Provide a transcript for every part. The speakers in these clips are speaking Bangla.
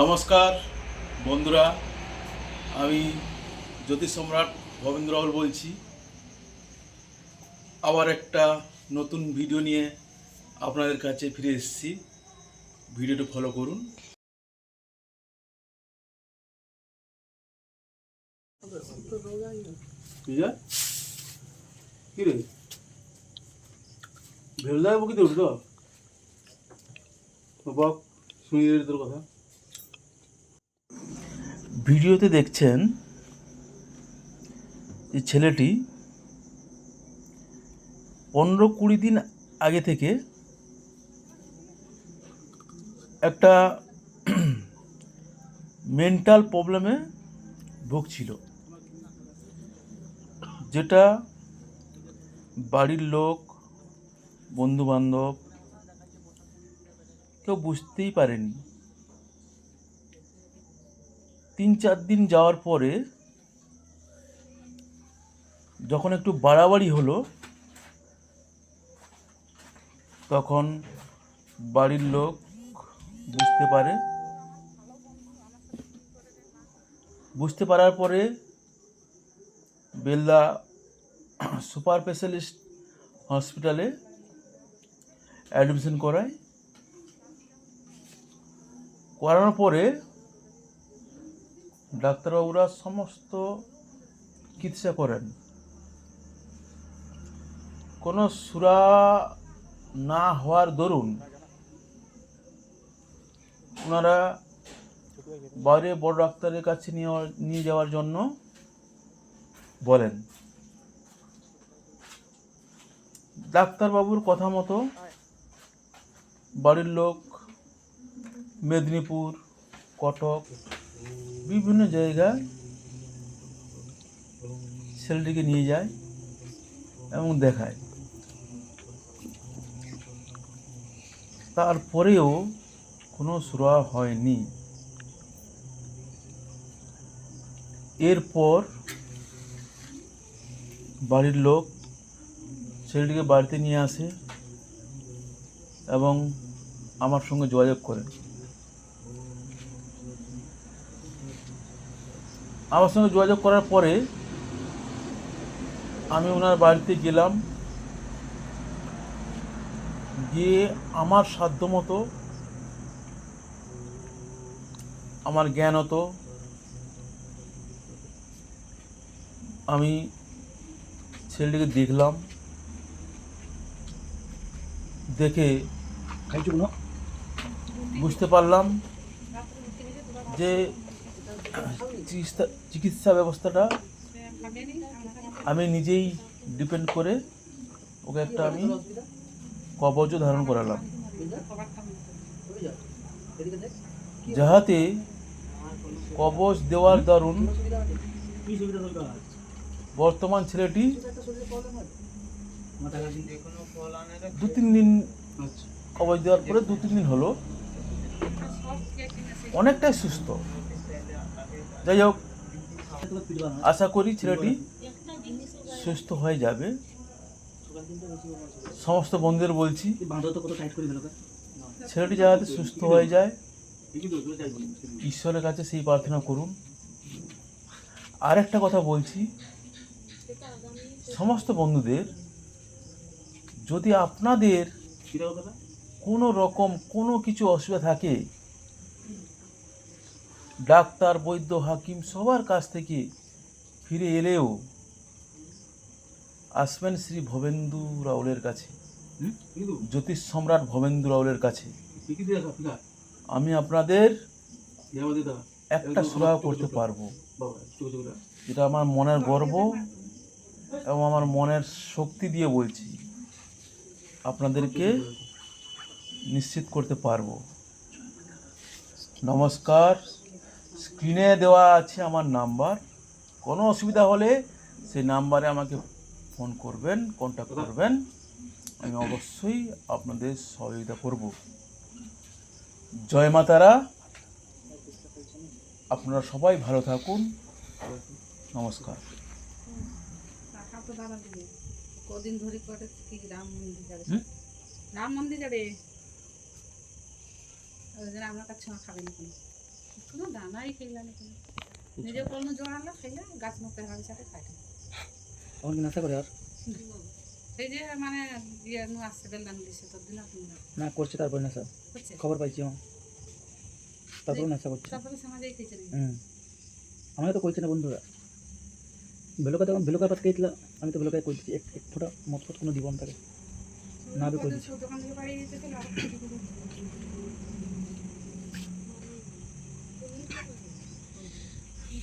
নমস্কার, বন্ধুরা। আমি জ্যোতিষ সম্রাট ভবেন্দ্র রাহুল বলছি। আবার একটা নতুন ভিডিও নিয়ে আপনাদের কাছে ফিরে এসেছি। ভিডিওটি ফলো করুন। কি রে? ভেলদা বকি তো বাপ শুনি তোর কথা। ভিডিওতে দেখছেন যে ছেলেটি পনেরো কুড়ি দিন আগে থেকে একটা মেন্টাল প্রবলেমে ভুগছিল, যেটা বাড়ির লোক, বন্ধুবান্ধব কেউ বুঝতেই পারেনি। তিন চার দিন যাওয়ার পরে যখন একটু বাড়াবাড়ি হলো, তখন বাড়ির লোক বুঝতে পারে। বুঝতে পারার পরে বেলদা সুপার স্পেশালিস্ট হসপিটালে অ্যাডমিশন করায়। করানোর পরে ডাক্তারবাবুরা সমস্ত চিকিৎসা করেন। কোনো সুরা না হওয়ার দরুন ওনারা বাইরে বড় ডাক্তারের কাছে নিয়ে নিয়ে যাওয়ার জন্য বলেন। ডাক্তারবাবুর কথা মতো বাড়ির লোক, মেদিনীপুর, কটক বিভিন্ন জায়গায় ছেলেটিকে নিয়ে যায় এবং দেখায়। তারপরেও কোনো সুরা হয়নি। এরপর বাড়ির লোক ছেলেটিকে বাড়িতে নিয়ে আসে এবং আমার সঙ্গে যোগাযোগ করে আমার সঙ্গে যোগাযোগ করার পরে আমি ওনার বাড়িতে গেলাম। গিয়ে আমার সাধ্য মতো আমার জ্ঞান হতো। আমি ছেলেটিকে দেখলাম। দেখে বুঝতে পারলাম যে চিকিৎসা চিকিৎসা ব্যবস্থাটা আমি নিজেই ডিপেন্ড করে ওকে একটা আমি কবজও ধারণ করালাম। যাহাতে কবচ দেওয়ার দারুণ বর্তমান ছেলেটি দু তিন দিন কবচ দেওয়ার পরে দু তিন দিন হলো। অনেকটাই সুস্থ। যাই হোক আশা করি ছেলেটি সুস্থ হয়ে যাবে। সমস্ত বন্ধুদের বলছি ছেলেটি যাতে সুস্থ হয়ে যায় ঈশ্বরের কাছে সেই প্রার্থনা করুন। আর একটা কথা বলছি সমস্ত বন্ধুদের যদি আপনাদের কোনো রকম কোনো কিছু অসুবিধা থাকে ডাক্তার বৈদ্য হাকিম সবার কাছ থেকে ফিরে এলেও আসবেন শ্রী ভবেন্দু রাউলের কাছে। জ্যোতিষ সম্রাট ভবেন্দু রাউলের কাছে। আমি আপনাদের একটা সুরাহ করতে পারব। যেটা আমার মনের গর্ব এবং আমার মনের শক্তি দিয়ে বলছি আপনাদেরকে নিশ্চিত করতে পারব। নমস্কার। স্ক্রিনে দেওয়া আছে আমার নাম্বার। কোনো অসুবিধা হলে সেই নাম্বারে আমাকে ফোন করবেন কন্ট্যাক্ট করবেন। আমি অবশ্যই আপনাদের সহযোগিতা করব। জয় মাতারা। আপনারা সবাই ভালো থাকুন। নমস্কার। কদিন ধরে করে কি রাম মন্দির যাবে? হুম? রাম মন্দির যাবে? ওই জন্য আপনার কাছে খাবেন কোনো দানাই খেলাম নিজে কোনো। জোড়ালো খেলে গাছ মতো হাড়ি সাথে খাই এখন কি নাস্তা করে আর? সেই যে মানে ইয়ে নু আসছে বেলদান দিছে তোর দিন না। করছে তারপরে নাস্তা হচ্ছে খবর পাইছি তারপরে নাস্তা করছে। তারপরে সমাজে খেয়েছে হুম। আমাকে তো কইছে না বন্ধুরা। ভেলোকা তখন ভেলোকার পাত খেয়েছিল আমি তো ভেলোকায় কইছি এক এক ফোঁটা মত ফট কোনো জীবন থাকে না বে করে দিছে। দোকান থেকে বাড়ি যেতে ছিল আরও কিছু করে সব ডাক্তার কাছে কইলে বলে আজ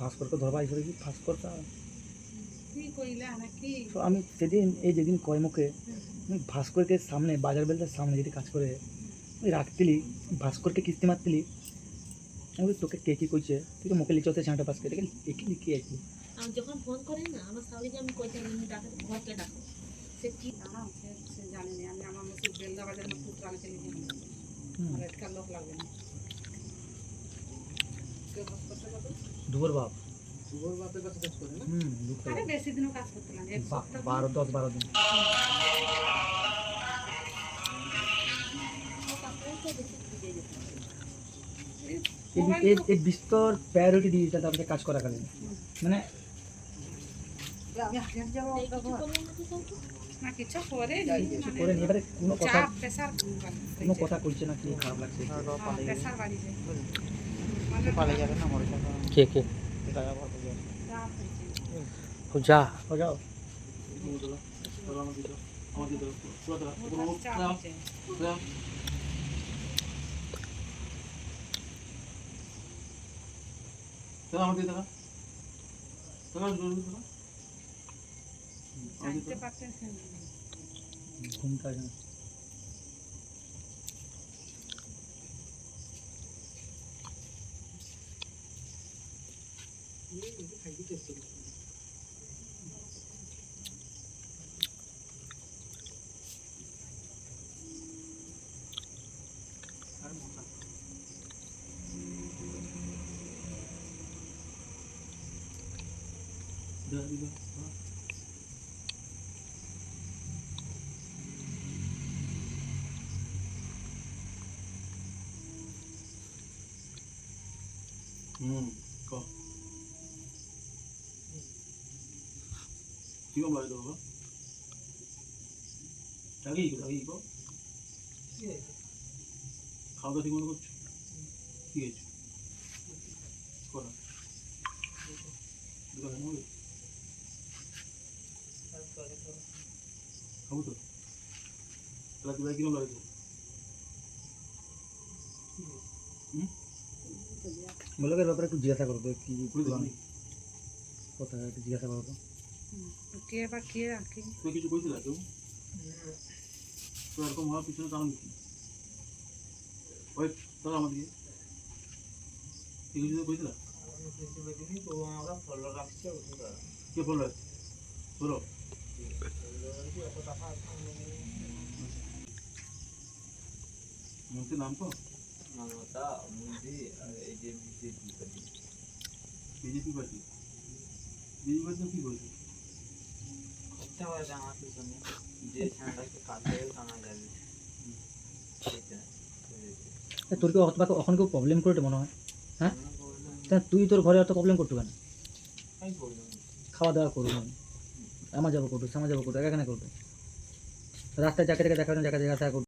ভাস্করকে ধরবা এসে কি ভাস্করটা কি কইলা নাকি তো আমি সেদিন এই যেদিন কয় মুখে আমি ভাস্করকে সামনে বাজার বেলটার সামনে যদি কাজ করে ওই রাখতিলি ভাস্করকে কিস্তি মারতিলি আমি তোকে কে কি কইছে? তুই তো মুখে লিচতে ছাঁটা পাস করে দেখি লিখি আছে। আমি যখন ফোন করি না আমার শালিকে আমি কইতাম তুমি ডাকা ঘরকে ডাকো। সে কি জানা সে সে জানে না আমি আমার মতো বেলদা বাজার না পুত্র আনতে লিখে আমার একটা লোক লাগবে না। কেউ কাজ দুপুর বাপ। হুম আরে বেশি দিনও কাজ করতে লাগে এক সপ্তাহ বারো দশ বারো দিন। এই বিস্তর প্রায়োরিটি দিয়ে দিতে তারপরে কাজ মানে করে। কিছু করে নিয়ে এবারে কোনো কথা কোনো কথা কইছে না কি খারাপ লাগছে? প্রেসার বাড়ি যায় পালে যাবে না মরে যাবে চাপ হয়েছে যা ও যাও চাপ হয়েছে জানতে পারতেছেন ঘুমটা আসে না। হুম ক কীরকম লাগে তোর বাবা আগেই আগেই ক খাওয়া দাওয়া ঠিক মতো করছ কি হয়েছে করা দোকানে নেবে খাব তো রাতে ভাই কীরকম লাগে তোর? ব্যাপারে একটু জিজ্ঞাসা করো কি কথা একটু জিজ্ঞাসা করো তো কে বা কে কি তুমি কিছু কইছিল কেউ? তো এরকম হওয়ার পিছনে কারণ কি? ওই তাহলে আমাদেরকে কিছু কইছিল? তো আমরা ফলো রাখছি? কে বলো মন্ত্রীর নাম তো মমতা মোদি আর এই যে BJP BJP party. BJP party কি করেছে? পিছনে যে যাবে তোর কি বা এখন কেউ প্রবলেম করে মনে হয়? হ্যাঁ তা তুই তোর ঘরে অত প্রবলেম করতো কেন? খাওয়া দাওয়া করব আমার যাব করব আমার যাব করব একা কেন করব রাস্তায় যাকে যাকে দেখা দেখা দেখা করব